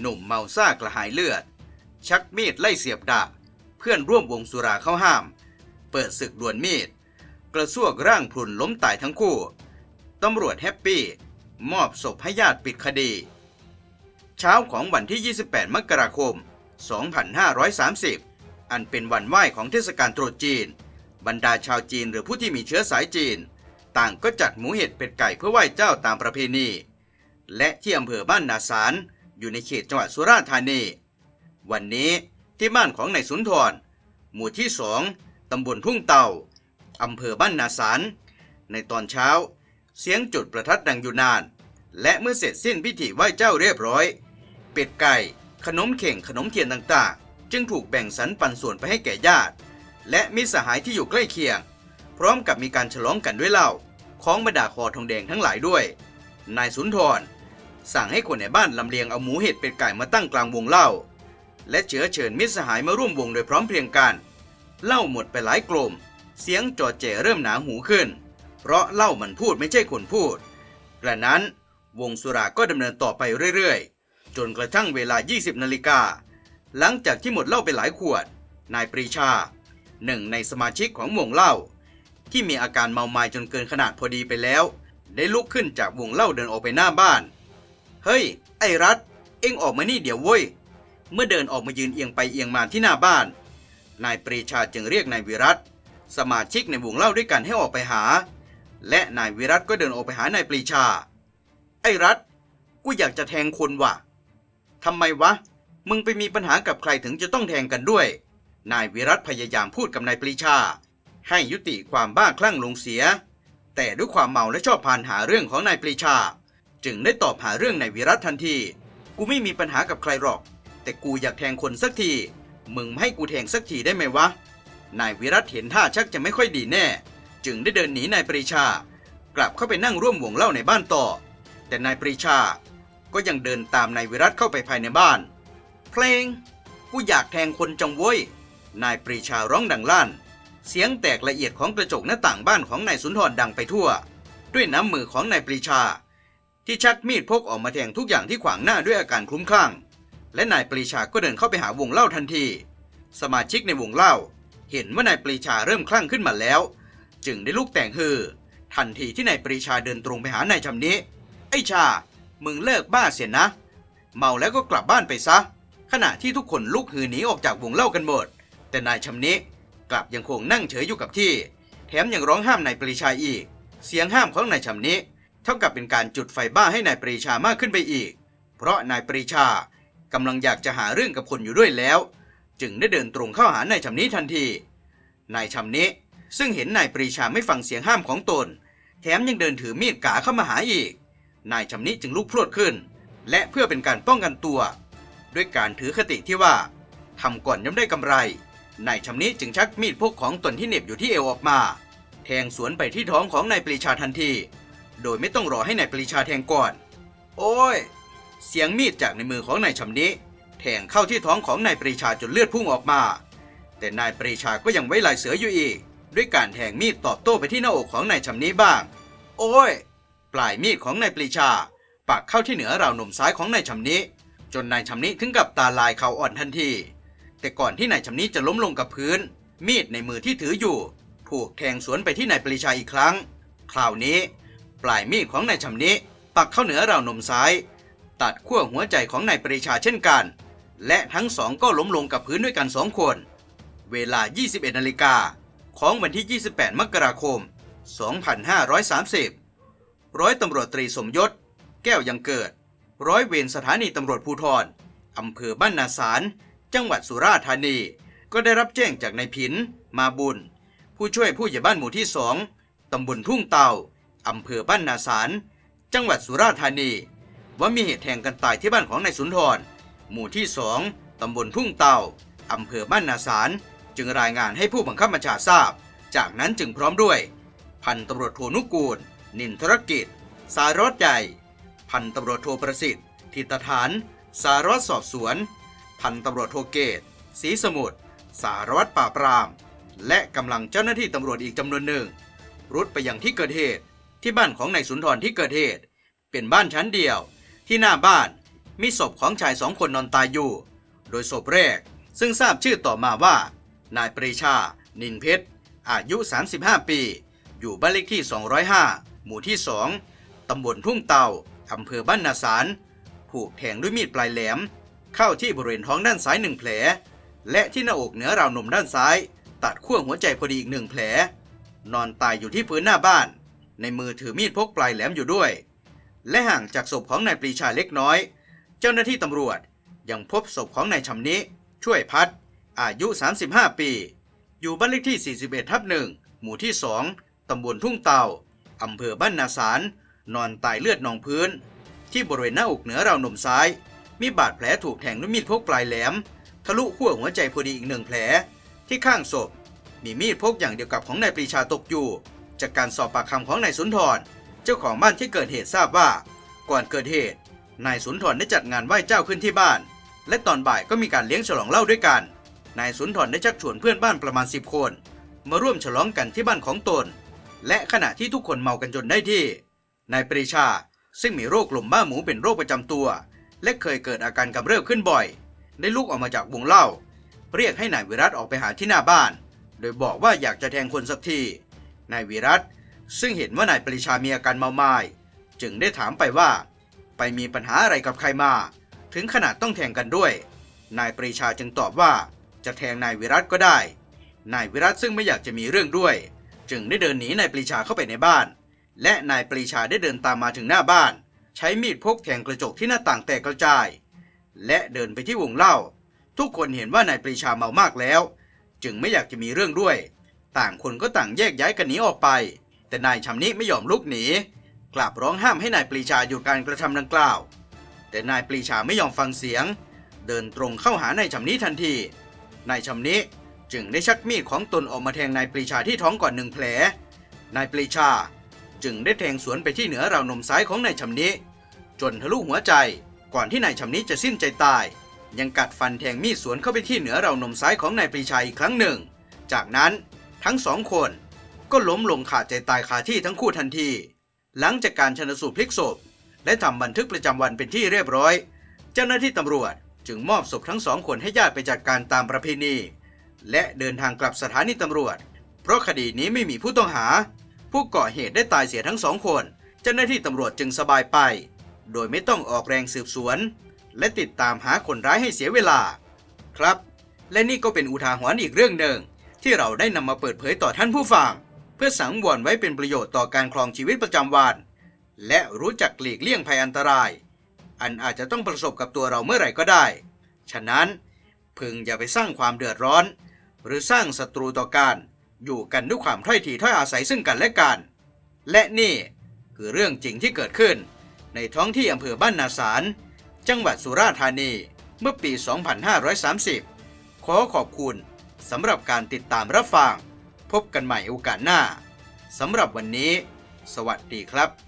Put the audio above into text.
หนุ่มเมาซ่ากระหายเลือด ชักมีดไล่เสียบดาบเพื่อนร่วมวงสุราเข้าห้าม เปิดศึกดวลมีด กระซวกร่างพลุนล้มตายทั้งคู่ ตำรวจแฮปปี้ มอบศพให้ญาติปิดคดี เช้าของวันที่ 28 มกราคม 2530 อันเป็นวันไหว้ของเทศกาลตรุษจีน บรรดาชาวจีนหรือผู้ที่มีเชื้อสายจีน ต่างก็จัดหมูเห็ดเป็ดไก่เพื่อไหว้เจ้าตามประเพณี และที่อำเภอบ้านนาสาร อยู่ในเขตจังหวัดสุราษฎร์ธานี วันนี้ที่บ้านของนายสุนทร หมู่ที่สองตำบลทุ่งเต่าอำเภอบ้านนาสาร ในตอนเช้า เสียงจุดประทัดดังอยู่นาน และเมื่อเสร็จสิ้นพิธีไหว้เจ้าเรียบร้อย เป็ดไก่ขนมเข่งขนมเทียนต่างๆ จึงถูกแบ่งสรรปันส่วนไปให้แก่ญาติ และมิตรสหายที่อยู่ใกล้เคียง พร้อมกับมีการฉลองกันด้วยเหล้าของบรรดาคอทองแดงทั้งหลายด้วย นายสุนทร สั่งให้คนในบ้านลำเลียงเอาหมูเห็ดเป็ดไก่มาตั้งกลางวงเล้าและเชื้อเชิญมิตรสหายมาร่วมวงโดยพร้อมเพรียงกันเล้าหมดไปหลายกลม เสียงจอดเจเริ่มหนาหูขึ้น เพราะเล้ามันพูดไม่ใช่คนพูดกระนั้นวงสุราก็ดำเนินต่อไปเรื่อยๆ จนกระทั่งเวลา 20 นาฬิกา หลังจากที่หมดเหล้าไปหลายขวด นายปรีชา หนึ่งในสมาชิกของวงเหล้าที่มีอาการเมาไมาจนเกินขนาดพอดีไปแล้ว ได้ลุกขึ้นจากวงเหล้าเดินออกไปหน้าบ้าน เฮ้ย ไอ้รัฐ เอ็งออกมานี่เดี๋ยวเว้ย เมื่อเดินออกมายืนเอียงไปเอียงมาที่หน้าบ้าน นายปรีชาจึงเรียกนายวิรัตสมาชิกในวงเล่าด้วยกันให้ออกไปหา และนายวิรัตก็เดินออกไปหานายปรีชา ไอ้รัฐ กูอยากจะแทงคนว่ะทำไมวะ มึงไปมีปัญหากับใครถึงจะต้องแทงกันด้วย นายวิรัตพยายามพูดกับนายปรีชา ให้ยุติความบ้าคลั่งลงเสีย แต่ด้วยความเมาและชอบพานหาเรื่องของนายปรีชา จึงได้ตอบหาเรื่องนายวิรัตทันที กูไม่มีปัญหากับใครหรอก แต่กูอยากแทงคนสักที มึงให้กูแทงสักทีได้ไหมวะ นายวิรัตเห็นท่าชักจะไม่ค่อยดีแน่ จึงได้เดินหนีนายปรีชา กลับเข้าไปนั่งร่วมวงเล่าในบ้านต่อ แต่นายปรีชา ก็ยังเดินตามนายวิรัตเข้าไปภายในบ้าน เพลง กูอยากแทงคนจังเว้ย นายปรีชาร้องดังลั่น เสียงแตกละเอียดของกระจกหน้าต่างบ้านของนายสุนทรดังไปทั่ว ด้วยน้ำมือของนายปรีชา ที่ชักมีดพกออกมาแทงทุกอย่างที่ขวางหน้าด้วยอาการคลุ้มคลั่ง และนายปรีชาก็เดินเข้าไปหาวงเล่าทันที สมาชิกในวงเล่า เห็นว่านายปรีชาเริ่มคลั่งขึ้นมาแล้ว จึงได้ลุกแต่งฮือ ทันทีที่นายปรีชาเดินตรงไปหานายชำนี้ไอ้ชา มึงเลิกบ้าเสียนะ เมาแล้วก็กลับบ้านไปซะ ขณะที่ทุกคนลุกฮือหนีออกจากวงเล่ากันหมด แต่นายชำนี้กลับยังคงนั่งเฉยอยู่กับที่ แถมยังร้องห้ามนายปรีชาอีก เสียงห้ามของนายชำนี้ ท่ากับเป็นการจุดไฟบ้าให้นายปรีชามากขึ้นไปอีก เพราะนายปรีชากำลังอยากจะหาเรื่องกับคนอยู่ด้วยแล้ว จึงได้เดินตรงเข้าหานายชำนี้ทันที นายชำนี้ซึ่งเห็นนายปรีชาไม่ฟังเสียงห้ามของตน แถมยังเดินถือมีดกาเข้ามาหาอีก นายชำนี้จึงลุกพรวดขึ้น และเพื่อเป็นการป้องกันตัว ด้วยการถือคติที่ว่าทำก่อนย่อมได้กำไร นายชำนี้จึงชักมีดพกของตนที่เหน็บอยู่ที่เอวออกมา แทงสวนไปที่ท้องของนายปรีชาทันที โดยไม่ต้องรอให้นายปรีชาแทงก่อน โอ้ย เสียงมีดจากในมือของนายชำนี้แทงเข้าที่ท้องของนายปรีชาจนเลือดพุ่งออกมา แต่นายปรีชาก็ยังไว้ลายเสืออยู่อีก ด้วยการแทงมีดตอบโต้ไปที่หน้าอกของนายชำนี้บ้าง โอ้ย ปลายมีดของนายปรีชา ปักเข้าที่เหนือราวนมซ้ายของนายชำนี้จนนายชำนี้ถึงกับตาลายเขาอ่อนทันที แต่ก่อนที่นายชำนี้จะล้มลงกับพื้น มีดในมือที่ถืออยู่ถูกแทงสวนไปที่นายปรีชาอีกครั้ง คราวนี้ ปลายมีดของนายชำนี้ปักเข้าเหนือราวนมซ้าย ตัดขั้วหัวใจของนายปรีชาเช่นกัน และทั้งสองก็ล้มลงกับพื้นด้วยกันสองคน เวลา 21นาฬิกาของวันที่ 28 มกราคม 2530 ร้อยตำรวจตรีสมยศ แก้วยังเกิด ร้อยเวรสถานีตำรวจภูธรอำเภอบ้านนาสาร จังหวัดสุราษฎร์ธานี ก็ได้รับแจ้งจากนายผิน มาบุญ ผู้ช่วยผู้ใหญ่บ้านหมู่ที่สองตำบลทุ่งเต่า อำเภอบ้านนาสาร จังหวัดสุราษฎร์ธานี ว่ามีเหตุแทงกันตายที่บ้านของนายสุนทร หมู่ที่สองตำบลทุ่งเตาอำเภอบ้านนาสารจึงรายงานให้ผู้บังคับบัญชาทราบ จากนั้นจึงพร้อมด้วย พันตำรวจโทนุกูล นินทรกิจ สารวัตรใหญ่ พันตำรวจโทประสิทธิ์ทิตฐาน สารวัตรสอบสวน พันตำรวจโทเกตศรีสมุทรสารวัตรปราปราม และกำลังเจ้าหน้าที่ตำรวจอีกจำนวนหนึ่ง รุดไปยังที่เกิดเหตุ ที่บ้านของนายสุนทรที่เกิดเหตุ เป็นบ้านชั้นเดียว ที่หน้าบ้านมีศพของชายสองคนนอนตายอยู่ โดยศพแรกซึ่งทราบชื่อต่อมาว่า นายปรีชา นินเพชร อายุ 35 ปี อยู่บ้านเลขที่ 205 หมู่ที่ 2 ตำบลทุ่งเตาอำเภอบ้านนาสารถูกแทงด้วยมีดปลายแหลม เข้าที่บริเวณท้องด้านซ้ายหนึ่งแผล และที่หน้าอกเหนือราวนมด้านซ้าย ตัดขั้วหัวใจพอดีอีกหนึ่งแผล นอนตายอยู่ที่พื้นหน้าบ้าน ในมือถือมีดพกปลายแหลมอยู่ด้วย และห่างจากศพของนายปรีชาเล็กน้อย เจ้าหน้าที่ตำรวจยังพบศพของนายชำนิ ช่วยพัด อายุ 35 ปี อยู่บ้านเลขที่ 41 ทับหนึ่งหมู่ที่ 2 ตำบลทุ่งเตาอำเภอบ้านนาสาร นอนตายเลือดนองพื้น ที่บริเวณหน้าอกเหนือราวนมซ้าย มีบาดแผลถูกแทงด้วยมีดพกปลายแหลม ทะลุขั้วหัวใจพอดีอีกหนึ่งแผล ที่ข้างศพ มีมีดพกอย่างเดียวกับของนายปรีชาตกอยู่ จากการสอบปากคำของนายสุนทร เจ้าของบ้านที่เกิดเหตุทราบว่า ก่อนเกิดเหตุนายสุนทรได้จัดงานไหว้เจ้าขึ้นที่บ้าน และตอนบ่ายก็มีการเลี้ยงฉลองเหล้าด้วยกันนายสุนทรได้ชักชวนเพื่อนบ้านประมาณ 10 คน มาร่วมฉลองกันที่บ้านของตน และขณะที่ทุกคนเมากันจนได้ที่นายปรีชาซึ่งมีโรคลมบ้าหมูเป็นโรคประจำตัว และเคยเกิดอาการกำเริบขึ้นบ่อย ได้ลุกออกมาจากวงเหล้าเรียกให้นายวิรัตออกไปหาที่หน้าบ้าน โดยบอกว่าอยากจะแทงคนสักที นายวิรัตซึ่งเห็นว่านายปรีชามีอาการเมาไม้จึงได้ถามไปว่า ไปมีปัญหาอะไรกับใครมา ถึงขนาดต้องแทงกันด้วย นายปรีชาจึงตอบว่าจะแทงนายวิรัตก็ได้ นายวิรัตซึ่งไม่อยากจะมีเรื่องด้วย จึงได้เดินหนีนายปรีชาเข้าไปในบ้าน และนายปรีชาได้เดินตามมาถึงหน้าบ้าน ใช้มีดพกแทงกระจกที่หน้าต่างแตกกระจาย และเดินไปที่วงเล้าทุกคนเห็นว่านายปรีชาเมามากแล้ว จึงไม่อยากจะมีเรื่องด้วย ต่างคนก็ต่างแยกย้ายกันหนีออกไป แต่นายชำนิไม่ยอมลุกหนีกลับร้องห้ามให้นายปรีชาหยุดการกระทำดังกล่าว แต่นายปรีชาไม่ยอมฟังเสียง เดินตรงเข้าหานายชำนิทันที นายชำนิจึงได้ชักมีดของตนออกมาแทงนายปรีชาที่ท้องก่อนหนึ่งแผล นายปรีชาจึงได้แทงสวนไปที่เหนือราวนมซ้ายของนายชำนิจนทะลุหัวใจ ก่อนที่นายชำนิจะสิ้นใจตาย ยังกัดฟันแทงมีดสวนเข้าไปที่เหนือราวนมซ้ายของนายปรีชาอีกครั้งหนึ่ง จากนั้น ทั้งสองคนก็ล้มลงขาดใจตายคาที่ทั้งคู่ทันที หลังจากการชนสูตรพลิกศพ และทำบันทึกประจำวันเป็นที่เรียบร้อย เจ้าหน้าที่ตำรวจจึงมอบศพทั้งสองคนให้ญาติไปจัดการตามประเพณี และเดินทางกลับสถานีตำรวจ เพราะคดีนี้ไม่มีผู้ต้องหา ผู้ก่อเหตุได้ตายเสียทั้งสองคน เจ้าหน้าที่ตำรวจจึงสบายไป โดยไม่ต้องออกแรงสืบสวน และติดตามหาคนร้ายให้เสียเวลา ครับ และนี่ก็เป็นอุทาหรณ์อีกเรื่องหนึ่ง ที่เราได้นำมาเปิดเผยต่อท่านผู้ฟัง เพื่อสังวรไว้เป็นประโยชน์ต่อการครองชีวิตประจำวัน และรู้จักหลีกเลี่ยงภัยอันตราย อันอาจจะต้องประสบกับตัวเราเมื่อไหร่ก็ได้ ฉะนั้นพึงอย่าไปสร้างความเดือดร้อน หรือสร้างศัตรูต่อกันอยู่กันด้วยความถ้อยทีถ้อยอาศัยซึ่งกันและกัน และนี่คือเรื่องจริงที่เกิดขึ้น ในท้องที่อำเภอบ้านนาสาร จังหวัดสุราษฎร์ธานีเมื่อปี 2530 ขอขอบคุณ สำหรับการติดตามรับฟัง พบกันใหม่โอกาสหน้าสำหรับวันนี้ สวัสดีครับ